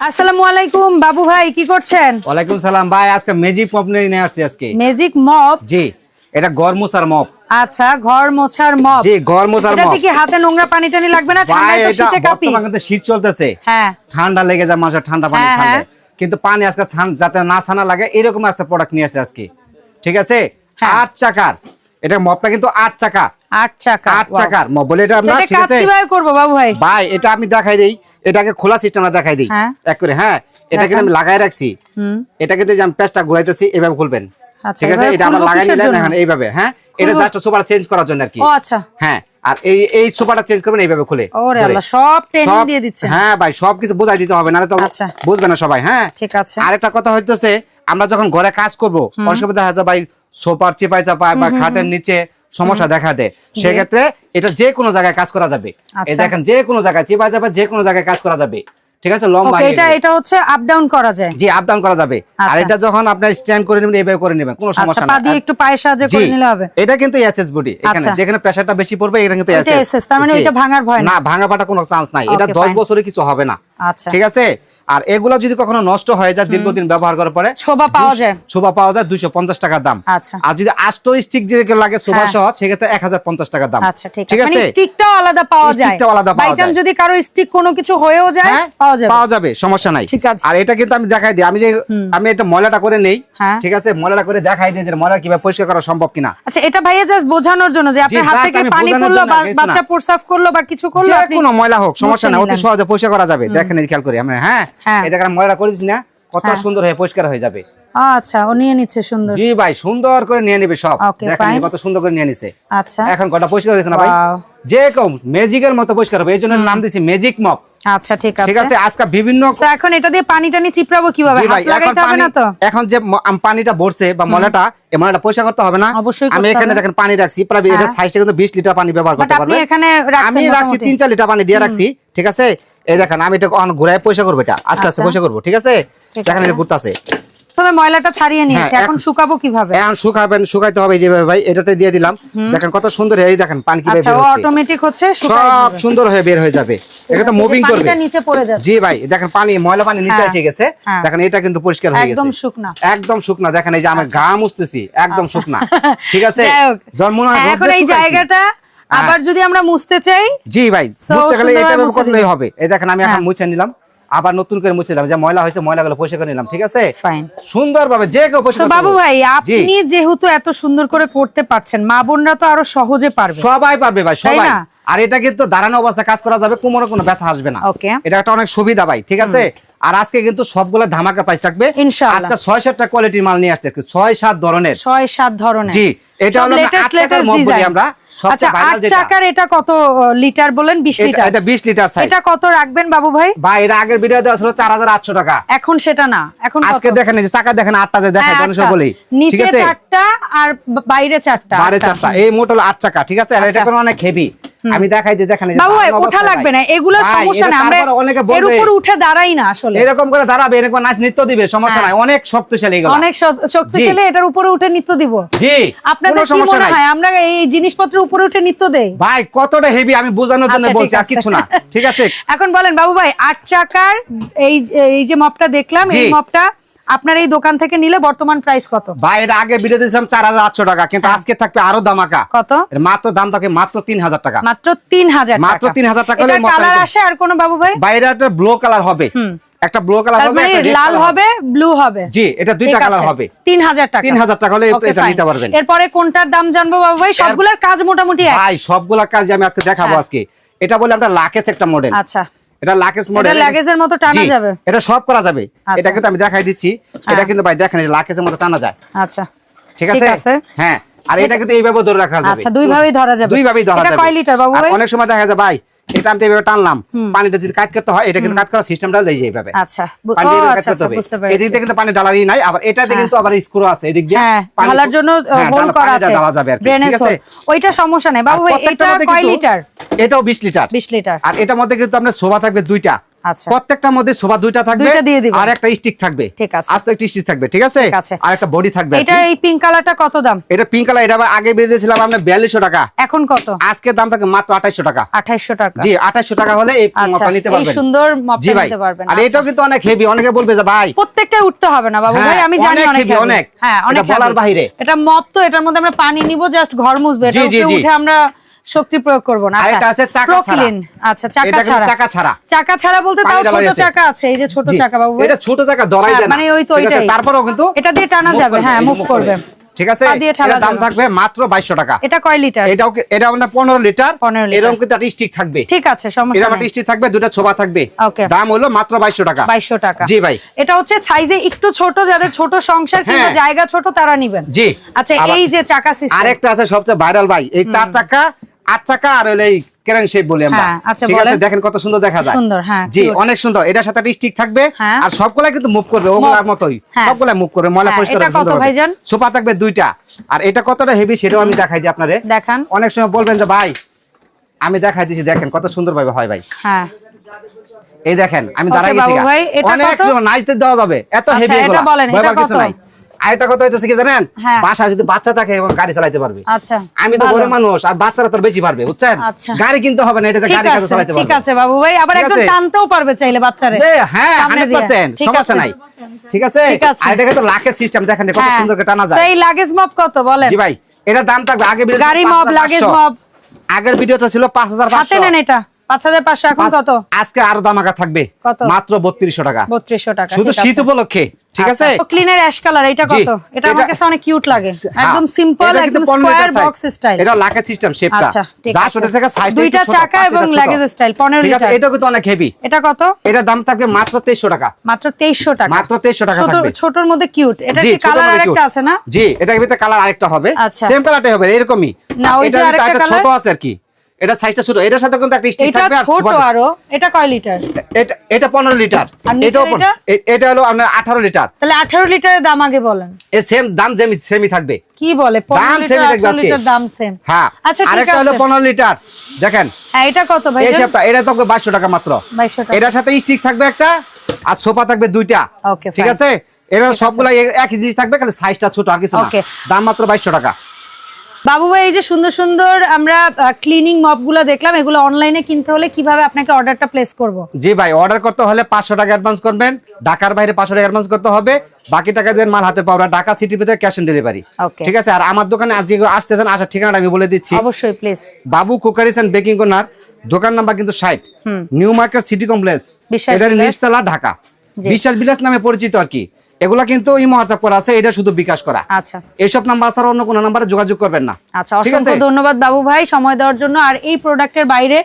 আসসালামু আলাইকুম বাবু ভাই কি করছেন? ওয়ালাইকুম সালাম ভাই আজকে ম্যাজিক পপ নিয়ে নিয়ে আসছি আজকে। ম্যাজিক মপ জি এটা গরমুসার মপ আচ্ছা ঘর মোছার মপ জি গরমুসার মপ এটাতে কি হাতে নোংরা পানি টানি লাগবে না? তো শীতে কাঁপি। বর্তমানে কিন্তু শীত চলতেছে। হ্যাঁ। ঠান্ডা লেগে যায় মানুষের ঠান্ডা পানি হ্যাঁ, ঠান্ডা হ্যাঁ। কিন্তু পানি আজকে যাতে না ছানা লাগে এরকম একটা প্রোডাক্ট নিয়ে আসছে আজকে। ঠিক আছে? হ্যাঁ। আট চাকার। এটা মপটা কিন্তু আট চাকা আট চাকা আট চাকার। আমরা ঠিক আছে? কীভাবে করব বাবু ভাই। ভাই এটা আমি দেখাই দেই। এটাকে খোলা সিস্টেমটা দেখাই দিই। হ্যাঁ। এক করে হ্যাঁ? এটা আমি লাগাই রাখছি। হুম। যে আমি পেস্টটা ঘুরাইতেছি এভাবে খুলবেন। আচ্ছা, ঠিক আছে? এটা আমরা লাগাই কিসের এখন এইভাবে হ্যাঁ? এটা জাস্ট সোফাটা চেঞ্জ করার জন্য আর কি। ও আচ্ছা। হ্যাঁ আর এই এই সোফাটা চেঞ্জ করবেন এইভাবে খুলে। ওরে আল্লাহ সব ট্রেনিং দিয়ে দিচ্ছে। হ্যাঁ ভাই সবকিছু বোঝাই দিতে হবে তো আচ্ছা। বুঝবে না সবাই হ্যাঁ? ঠিক আছে। আরেকটা কথা হইতেছে আমরা যখন ঘরে কাজ করব দেখা যায় ভাই সোফার চিপাই চাপায় বা খাটের নিচে সমস্যা দেখা দেয়। সেক্ষেত্রে এটা যে কোনো জায়গায় কাজ করা যাবে। আচ্ছা। দেখেন যে কোনো জায়গায় চিপাই চাপায় যে কোনো জায়গায় কাজ করা যাবে। ঠিক আছে? লম্বা এটা এটা হচ্ছে আপ ডাউন করা যায়। জি আপ ডাউন করা যাবে। আর আচ্ছা। এটা যখন আপনার স্ট্যান্ড করে নেবেন এইভাবে করে নেবেন কোনো আচ্ছা সমস্যা পা দিয়ে একটু পায়ের সাহায্যে করে নিলে হবে। এটা কিন্তু এসএস বডি এখানে। যেখানে প্রেসারটা বেশি পড়বে এটা কিন্তু এটা এসএস তার মানে। ওইটা ভাঙার ভয় না। ভাঙা পাটা কোনো চান্স নাই। এটা Okay, 10 বছরে কিছু হবে না। আচ্ছা। ঠিক আছে? আর এগুলো যদি কখনো নষ্ট হয়ে যায় দীর্ঘদিন ব্যবহার করার পরে ছোবা পাওয়া যায়? ছোবা পাওয়া যায় দুইশো পঞ্চাশ টাকার দাম। আচ্ছা। আর যদি আষ্ট স্টিক যে লাগে সোফা হ্যাঁ। সহ সেক্ষেত্রে এক হাজার পঞ্চাশ টাকার দাম। আচ্ছা ঠিক আছে। মানে স্টিকটাও আলাদা পাওয়া যায়। স্টিকটাও আলাদা পাওয়া যায়। যদি কারও স্টিক কোনো কিছু হয়েও যায় হ্যাঁ, পাওয়া যাবে। পাওয়া যাবে সমস্যা নাই। ঠিক আছে। আর এটা কিন্তু আমি দেখাই দিই। আমি যে আমি এটা ময়লাটা করে নেই। হ্যাঁ। ঠিক আছে? ময়লাটা করে দেখাই দিই যে ময়লা কীভাবে পরিষ্কার করা সম্ভব কিনা। আচ্ছা এটা ভাইয়া জাস্ট বোঝানোর জন্য যে আপনার হাত থেকে পানি পড়ল বাচ্চা না। প্রস্রাব করল বা কিছু করল যে আপনি কোনো ময়লা হোক সমস্যা মুছে না অতি সহজে পরিষ্কার করা যাবে। দেখেন খেয়াল করি আমরা হ্যাঁ? হ্যাঁ। এটা আমরা ময়লা করেছি না কত হ্যাঁ। সুন্দর হয়ে পরিষ্কার হয়ে যাবে। আচ্ছা ও নিয়ে নিচ্ছে সুন্দর। জি ভাই সুন্দর করে নিয়ে নেবে সব। দেখেন কত সুন্দর করে নিয়ে নিছে। আচ্ছা। এখন কটা পরিষ্কার হয়েছে না ভাই? যে কম ম্যাজিকের মতো পরিষ্কার হবে এই জন্য নাম দিয়েছি ম্যাজিক মপ আচ্ছা ঠিক ঠিক আছে। আছে? আজকে বিভিন্ন এখন এটা দিয়ে পানি টানি চিপড়াবো কীভাবে? জি হাত ভাই এখন লাগাইতে হবে না তো? এখন যে পানিটা ভরছে বা মলাটা এই ময়লাটা পরিষ্কার করতে হবে না। অবশ্যই আমি এখানে। দেখেন পানি রাখছি প্রায় এটা হ্যাঁ। সাইজটা কিন্তু 20 লিটার পানি ব্যবহার করতে আপনি এখানে রাখছেন আমি রাখছি মোটামুটি। তিন চার লিটার পানি দিয়ে রাখছি ঠিক আছে? এই দেখেন আমি এটা অন ঘুরায় পয়সা করব এটা আস্তে আস্তে আচ্ছা। পয়সা করব ঠিক আছে? দেখেন এই যে আছে। ঘুরতাছে। প্রথমে ময়লাটা ছাড়িয়ে নিয়েছে হ্যাঁ, এখন এখন- শুকাবো কীভাবে? এখন শুকাবেন শুকাইতে হবে যেভাবে ভাই এটাতে দিয়ে দিলাম। দেখেন কত সুন্দর এই দেখেন পানি কীভাবে আচ্ছা অটোমেটিক হচ্ছে। সব সুন্দর হয়ে বের হয়ে যাবে। এটা তো মুভিং করবে। পানিটা নিচে পড়ে যাচ্ছে। জি ভাই দেখেন পানি ময়লা পানি নিচে হ্যাঁ, এসে গেছে। হ্যাঁ। দেখেন এটা কিন্তু পরিষ্কার হয়ে গেছে। একদম শুকনা। একদম শুকনা দেখেন এই যে আমি গা মুছতেছি একদম শুকনা। ঠিক আছে? মনে হয় হ্যাঁ, এখন এই জায়গাটা। আবার যদি আমরা মুছতে চাই জি ভাই মুছতে গেলে এটা করলেই হবে। এই দেখেন আমি এখন হ্যাঁ। মুছে নিলাম আবার নতুন করে মুছে দিলাম। যে ময়লা হয়েছে ময়লাগুলো পরিষ্কার করে নিলাম ঠিক আছে? ফাইন সুন্দরভাবে যে কেউ পরিষ্কার বাবু ভাই আপনি যেহেতু এত সুন্দর করে করতে পারছেন মা বোনরা তো আরও সহজে পারবে। সবাই পারবে ভাই সবাই? আর এটা কিন্তু দাঁড়ানো অবস্থায় কাজ করা যাবে কোমরে কোনো ব্যথা আসবে না. এটা একটা অনেক সুবিধা ভাই ঠিক আছে? আর আজকে কিন্তু সবগুলো ধামাকা প্রাইস থাকবে। ইনশাআল্লাহ। আজকে ছয় সাতটা কোয়ালিটির মাল নিয়ে আসছে ছয় সাত ধরনের। ছয় সাত ধরনের। জি, এটা হলো আমরা। আচ্ছা আট চাকার এটা কত লিটার বলেন বিশ এটা লিটার? এটা লিটার সাইজ এটা কত রাখবেন বাবু ভাই? বা এর আগের ভিডিও দেওয়া ছিল চার হাজার আটশো টাকা। এখন সেটা না এখন আজকে দেখেন এই যে চাকা দেখেন আটটা যে মানুষ আটটা। বলি। নিচে চারটা আর বাইরে চারটা। বারে চারটা। এই মোট হলো আট চাকা ঠিক আছে? আর এটা আচ্ছা। কোনো অনেক হেভি আমি দেখাই যে দেখেন বাবু ওঠা লাগবে না এগুলো সমস্যা না আমরা এর উপর উঠে দাঁড়াই না আসলে। এরকম করে দাঁড়াবে এরকম নাচ নৃত্য দিবে সমস্যা হ্যাঁ। নাই অনেক শক্তিশালী এগুলো। অনেক শক্তিশালী এটার উপরে উঠে নৃত্য দিব। জি আপনাদের কি সমস্যা মনে নাই। হয় আমরা এই জিনিসপত্রের উপরে উঠে নৃত্য দেই? ভাই কতটা হেভি আমি বোঝানোর জন্য আচ্ছা, বলছি আর কিছু না ঠিক আছে? এখন বলেন বাবু ভাই আট চাকার এই এই যে মপটা দেখলাম এই। মপটা আপনার এই দোকান থেকে নিলে বর্তমান প্রাইস কত? ভাই এটা আগে ভিডিও দিয়েছিলাম চার হাজার আটশো টাকা কিন্তু আজকে থাকবে আরও দামাকা হ্যাঁ। কত মাত্র দাম থাকে মাত্র তিন হাজার টাকা। মাত্র তিন হাজার মাত্র 3,000 টাকা কালার আসে আর কোন বাবু ভাই? বাইরে একটা ব্লু কালার হবে। একটা ব্লু কালার হবে লাল হবে। ব্লু হবে? জি এটা দুইটা কালার হবে। তিন হাজার টাকা। 3000 টাকা হলে এটা নিতে পারবেন। এরপরে কোনটার দাম জানব বাবু ভাই? সবগুলোর কাজ মোটামুটি ভাই সবগুলা কাজ আমি আজকে দেখাবো হ্যাঁ। আজকে। এটা বলে আমরা লাকেজ একটা মডেল আচ্ছা। এটা লাকেজ মডেল এটা লাগেজের মতো টানা যাবে? এটা সব করা যাবে। আচ্ছা। এটা কিন্তু আমি দেখাই দিচ্ছি। এটা কিন্তু ভাই দেখেন লাকেজের মতো টানা যায়। আচ্ছা। ঠিক আছে। হ্যাঁ। আর এটা কিন্তু এইভাবে ধরে রাখা যাবে। আচ্ছা, দুইভাবেই ধরা যাবে। দুই ভাবেই ধরা এটা কয় লিটার বাবু? অনেক সময় দেখা যায় ভাই এটা আমি এইভাবে টানলাম। পানিটা যদি কাজ করতে হয় এটা কিন্তু কাজ করার সিস্টেমটা লেগে যাবে এইভাবে। আচ্ছা। কাজ আচ্ছা, করতে হবে। এদিক দিয়ে কিন্তু পানি ডালারই নাই আবার এটাতে কিন্তু আবার স্ক্রু আছে এদিক দিয়ে। হ্যাঁ ঢালার জন্য হ্যাঁ, হোল করা আছে। যাবে ড্রেনেজ ঠিক আছে? ওইটা সমস্যা নেই। বাবু এটা কয় লিটার? এটাও বিশ লিটার 20 লিটার। আর এটার মধ্যে কিন্তু আপনার শোভা থাকবে দুইটা আচ্ছা। প্রত্যেকটার মধ্যে সোফা দুইটা থাকবে। আর একটা স্টিক থাকবে ঠিক আছে। আস্ত একটা স্টিক থাকবে ঠিক আছে আর একটা বডি থাকবে এটা এই পিঙ্ক কালারটা কত দাম এটা পিঙ্ক কালার এটা আগে বেঁধেছিলাম আপনার বিয়াল্লিশশো টাকা এখন কত আজকের দাম থাকে মাত্র আঠাইশো টাকা আঠাইশো টাকা জি আঠাইশো টাকা হলে এই আচ্ছা মপটা নিতে এই পারবেন সুন্দর জি মপটা নিতে পারবেন আর আচ্ছা। এটাও কিন্তু অনেক হেভি অনেকে বলবে যে ভাই প্রত্যেকটা উঠতে হবে না বাবু হ্যাঁ, ভাই আমি জানি অনেক heavy। অনেক। হ্যাঁ অনেক বলার। বাহিরে। এটা মপ তো এটার মধ্যে আমরা পানি নিব জাস্ট ঘর মুছবে এটা। উঠে আমরা শক্তি প্রয়োগ করব না। এটা আছে চাকা ছাড়া। আচ্ছা চাকা এটা ছাড়া। চাকা ছাড়া। চাকা ছাড়া বলতে তাও ছোট চাকা আছে এই যে ছোট চাকা বাবু। এটা ছোট চাকা ধরাই হ্যাঁ, যায় মানে ওই তো। তারপরেও কিন্তু এটা দিয়ে টানা যাবে, হ্যাঁ, move করবে। ঠিক আছে দাম থাকবে মাত্র বাইশশো টাকা। এটা কয় লিটার? এটাও এটা পনেরো লিটার। 15 লিটার। এরকম কিন্তু একটা স্টিক থাকবে। ঠিক আছে সমস্যা স্টিক থাকবে দুটা ছোবা থাকবে. দাম হলো মাত্র বাইশশো টাকা। বাইশশো টাকা। জি ভাই। এটা হচ্ছে সাইজে একটু ছোট যাদের ছোট সংসার কিংবা হ্যাঁ। জায়গা ছোট তারা নিবেন। জি। আচ্ছা এই যে চাকা সিস্টেম আরেকটা আছে সবচেয়ে ভাইরাল ভাই। এই চার চাকা আট চাকা আর হলো কেরান শেপ বলি আমরা। হ্যাঁ, আচ্ছা, ঠিক আছে দেখেন কত সুন্দর দেখা যায়। সুন্দর, হ্যাঁ, জি অনেক সুন্দর। এটার সাথে একটা স্টিক থাকবে হ্যাঁ। আর সবগুলা কিন্তু মুভ করবে ওগুলার। সবগুলা মুভ ময়লা পরিষ্কার? সোফা থাকবে দুইটা। আর এটা কতটা হেভি সেটাও আমি দেখাই দিই আপনারে। দেখান। অনেক সময় বলবেন যে ভাই আমি দেখাই দিছি দেখেন কত সুন্দর ভাবে হয় ভাই। হ্যাঁ। এই দেখেন আমি দাঁড়াই গেছি অনেক নাচতে দেওয়া যাবে এত আচ্ছা, হেভি এগুলা। বলেন, কিছু নাই। আরেকটা কথা হইতেছে কি জানেন? হ্যাঁ। যদি বাচ্চা থাকে এবং গাড়ি চালাতে পারবে। আচ্ছা আমি তো মানুষ আর বাচ্চারা তো বেশি পারবে বুঝছেন? আচ্ছা। গাড়ি কিনতে হবে না এটাতে গাড়ি কাছে চালাতে ঠিক আছে বাবু ভাই আবার একদম টানতেও পারবে চাইলে বাচ্চারে। হ্যাঁ সামনে হান্ড্রেড দিয়ে। পার্সেন্ট ঠিক সমস্যা নাই। ঠিক আছে? আর এটাকে তো লাখের সিস্টেম দেখেন কত হ্যাঁ। সুন্দর করে টানা যায়। সেই লাগেজ মপ কত বলেন? জি ভাই এটার দাম থাকবে আগে গাড়ি মপ লাগেজ মপ আগের ভিডিও তো ছিল পাঁচ হাজার হাতে নেন এটা। পাঁচ হাজার পাঁচশো এখন কত? আজকে আরও দাম আগা থাকবে? মাত্র বত্রিশশো টাকা। বত্রিশশো টাকা শুধু শীত উপলক্ষে ঠিক আছে? ক্লিনের অ্যাশ কালার এটা কত? এটা আমার কাছে অনেক কিউট লাগে। হ্যাঁ, একদম সিম্পল কিন্তু একদম স্কয়ার বক্স স্টাইল এটা সিস্টেম শেপটা আচ্ছা যা ছোট থেকে সাইজ দুইটা চাকা এবং লাগেজ স্টাইল 15 ঠিক এটা কিন্তু অনেক হেভি এটা কত? দাম থাকবে মাত্র 2300 টাকা। মাত্র 2300 টাকা। মাত্র 2300 টাকা থাকবে। ছোটর মধ্যে কিউট এটা কি কালার আরেকটা আছে না? জি ভিতরে কালার আরেকটা হবে। আচ্ছা। সেম কালারটাই হবে এরকমই। না, ওই যে আরেকটা আরেকটা ছোট আছে আর কি। এটা সাইজটা ছোট এটার সাথে কিন্তু একটা স্টিক থাকবে আর ছোট আরও এটা কয় লিটার? এটা এটা 15 লিটার এটা? এটা হলো আপনার 18 লিটার। তাহলে 18 লিটারের দাম আগে বলেন। এ সেম দাম যেমি সেমি থাকবে। কি বলে? 15 লিটার সেমই থাকবে আজকে। লিটার দাম সেম হ্যাঁ আচ্ছা আরেকটা হলো 15 লিটার। দেখেন হ্যাঁ এটা কত ভাই? এই শেপটা এটা থাকবে 2200 টাকা মাত্র। 2200 টাকা। এটার সাথে স্টিক থাকবে একটা আর সোফা থাকবে দুইটা। Okay, ঠিক আছে? এরা সবগুলা একই জিনিস থাকবে খালি সাইজটা ছোট আর কিছু না. দাম মাত্র 2200 টাকা। বাবু ভাই এই যে সুন্দর সুন্দর আমরা ক্লিনিং মপগুলো দেখলাম এগুলো অনলাইনে কিনতে হলে কীভাবে আপনাকে অর্ডারটা প্লেস করব? জি ভাই অর্ডার করতে হলে পাঁচশো টাকা অ্যাডভান্স করবেন ঢাকার বাইরে পাঁচশো টাকা অ্যাডভান্স করতে হবে বাকি টাকা দেবেন মাল হাতে পাওয়া। ঢাকা সিটির ভিতরে ক্যাশ অন ডেলিভারি. ঠিক আছে আর আমার দোকানে আজকে আসতেছেন আসার ঠিকানাটা আমি বলে দিচ্ছি। অবশ্যই please Babu cookeries and baking corner দোকান নাম্বার কিন্তু ষাট। নিউ মার্কেট সিটি কমপ্লেক্স বিলাস। নিচতলা ঢাকা। বিশ্বাস বিলাস নামে পরিচিত আর কি। এগুলা কিন্তু ইমো হোয়াটসঅ্যাপ করা আছে এটা শুধু বিকাশ করা। আচ্ছা। এইসব নাম্বার ছাড়া অন্য কোনো নাম্বারে যোগাযোগ করবেন না। আচ্ছা অসংখ্য ধন্যবাদ বাবু ভাই সময় দেওয়ার জন্য। আর এই প্রোডাক্টের বাইরে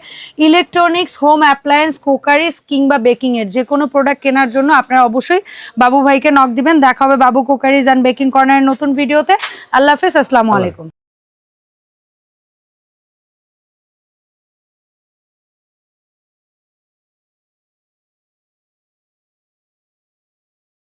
ইলেকট্রনিক্স হোম অ্যাপ্লায়েন্স কুকারিস কিংবা বেকিং এর যে কোনো প্রোডাক্ট কেনার জন্য আপনারা অবশ্যই বাবু ভাইকে নক দিবেন। দেখা হবে বাবু কুকারিজ অ্যান্ড বেকিং কর্নারের নতুন ভিডিওতে আল্লাহ হাফেজ আসসালামু আলাইকুম।